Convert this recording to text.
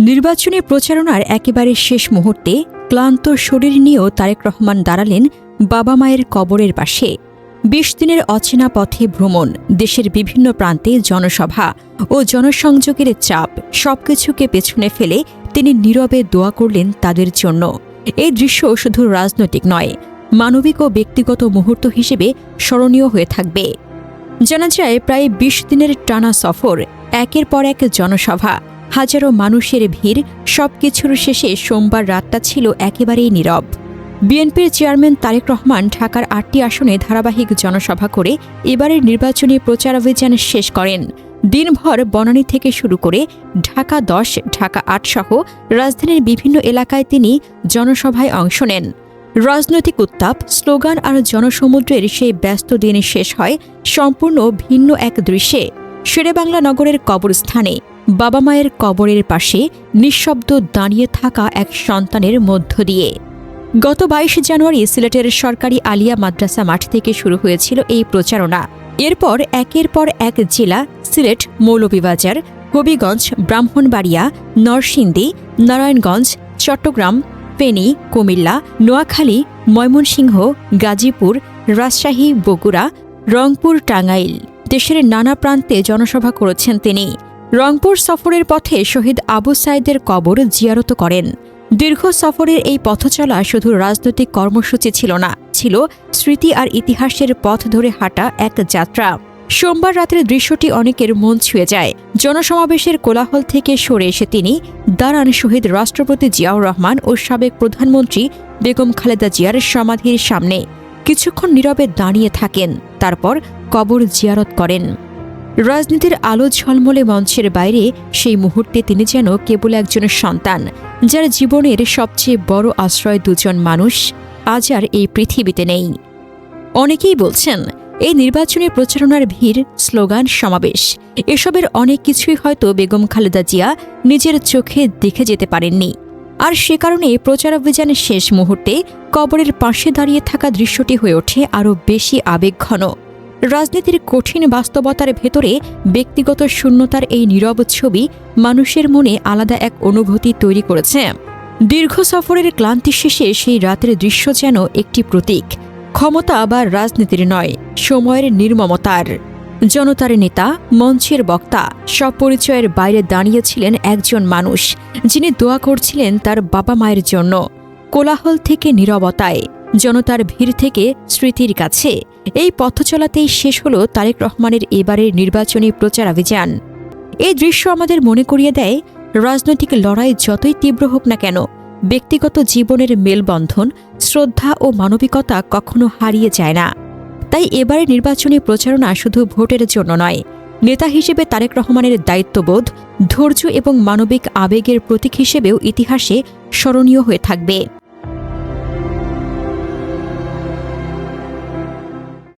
নির্বাচনী প্রচারণার একেবারে শেষ মুহূর্তে ক্লান্ত শরীর নিয়েও তারেক রহমান দাঁড়ালেন বাবা মায়ের কবরের পাশে। বিশ দিনের অচেনা পথে ভ্রমণ, দেশের বিভিন্ন প্রান্তে জনসভা ও জনসংযোগের চাপ সবকিছুকে পেছনে ফেলে তিনি নীরবে দোয়া করলেন তাদের জন্য। এই দৃশ্য শুধু রাজনৈতিক নয়, মানবিক ও ব্যক্তিগত মুহূর্ত হিসেবে স্মরণীয় হয়ে থাকবে। জানা যায়, প্রায় বিশ দিনের টানা সফর, একের পর এক জনসভা হাজারো মানুষের ভিড়, সবকিছুর শেষে সোমবার রাতটা ছিল একেবারেই নীরব। বিএনপির চেয়ারম্যান তারেক রহমান ঢাকার আটটি আসনে ধারাবাহিক জনসভা করে এবারের নির্বাচনী প্রচারাভিযান শেষ করেন। দিনভর বনানী থেকে শুরু করে ঢাকা দশ, ঢাকা আট সহ রাজধানীর বিভিন্ন এলাকায় তিনি জনসভায় অংশ নেন। রাজনৈতিক উত্তাপ, স্লোগান আর জনসমুদ্রের সেই ব্যস্ত দিন শেষ হয় সম্পূর্ণ ভিন্ন এক দৃশ্যে। শেরেবাংলা নগরের কবরস্থানে। বাবা মায়ের কবরের পাশে নিঃশব্দ দাঁড়িয়ে থাকা এক সন্তানের মধ্য দিয়ে। গত বাইশ জানুয়ারি সিলেটের সরকারি আলিয়া মাদ্রাসা মাঠ থেকে শুরু হয়েছিল এই প্রচারণা। এরপর একের পর এক জেলা সিলেট, মৌলভীবাজার, হবিগঞ্জ, ব্রাহ্মণবাড়িয়া, নরসিংদী, নারায়ণগঞ্জ, চট্টগ্রাম, ফেনী, কুমিল্লা, নোয়াখালী, ময়মনসিংহ, গাজীপুর, রাজশাহী, বগুড়া, রংপুর, টাঙ্গাইল। দেশের নানা প্রান্তে জনসভা করেছেন তিনি। রংপুর সফরের পথে শহীদ আবু সাইদের কবর জিয়ারত করেন। দীর্ঘ সফরের এই পথচলা শুধু রাজনৈতিক কর্মসূচি ছিল না, ছিল স্মৃতি আর ইতিহাসের পথ ধরে হাঁটা এক যাত্রা। সোমবার রাতের দৃশ্যটি অনেকের মন ছুঁয়ে যায়। জনসমাবেশের কোলাহল থেকে সরে এসে তিনি দাঁড়ান শহীদ রাষ্ট্রপতি জিয়াউর রহমান ও সাবেক প্রধানমন্ত্রী বেগম খালেদা জিয়ার সমাধির সামনে কিছুক্ষণ নীরবে দাঁড়িয়ে থাকেন, তারপর কবর জিয়ারত করেন। রাজনীতির আলো ঝলমলে মঞ্চের বাইরে, সেই মুহূর্তে তিনি যেন কেবল একজন সন্তান, যার জীবনের সবচেয়ে বড় আশ্রয় দুজন মানুষ আজ আর এই পৃথিবীতে নেই। অনেকেই বলছেন, এই নির্বাচনী প্রচারণার ভিড়, স্লোগান, সমাবেশ, এসবের অনেক কিছুই হয়তো বেগম খালেদা জিয়া নিজের চোখে দেখে যেতে পারেননি। আর সে কারণে প্রচারাভিযানের শেষ মুহূর্তে কবরের পাশে দাঁড়িয়ে থাকা দৃশ্যটি হয়ে ওঠে আরও বেশি আবেগঘন। রাজনীতির কঠিন বাস্তবতার ভেতরে ব্যক্তিগত শূন্যতার এই নীরব ছবি মানুষের মনে আলাদা এক অনুভূতি তৈরি করেছে। দীর্ঘ সফরের ক্লান্তি শেষে সেই রাতের দৃশ্য যেন একটি প্রতীক, ক্ষমতা বা রাজনীতির নয়, সময়ের নির্মমতার। জনতার নেতা, মঞ্চের বক্তা, সব পরিচয়ের বাইরে দাঁড়িয়েছিলেন একজন মানুষ, যিনি দোয়া করছিলেন তার বাবা মায়ের জন্য। কোলাহল থেকে নীরবতায়। জনতার ভিড় থেকে স্মৃতির কাছে। এই পথ চলাতেই শেষ হল তারেক রহমানের এবারের নির্বাচনী প্রচারাভিযান এই দৃশ্য আমাদের মনে করিয়ে দেয়, রাজনৈতিক লড়াই যতই তীব্র হোক না কেন, ব্যক্তিগত জীবনের মেলবন্ধন, শ্রদ্ধা ও মানবিকতা কখনো হারিয়ে যায় না। তাই এবারের নির্বাচনী প্রচারণা শুধু ভোটের জন্য নয়, নেতা হিসেবে তারেক রহমানের দায়িত্ববোধ, ধৈর্য এবং মানবিক আবেগের প্রতীক হিসেবেও ইতিহাসে স্মরণীয় হয়ে থাকবে।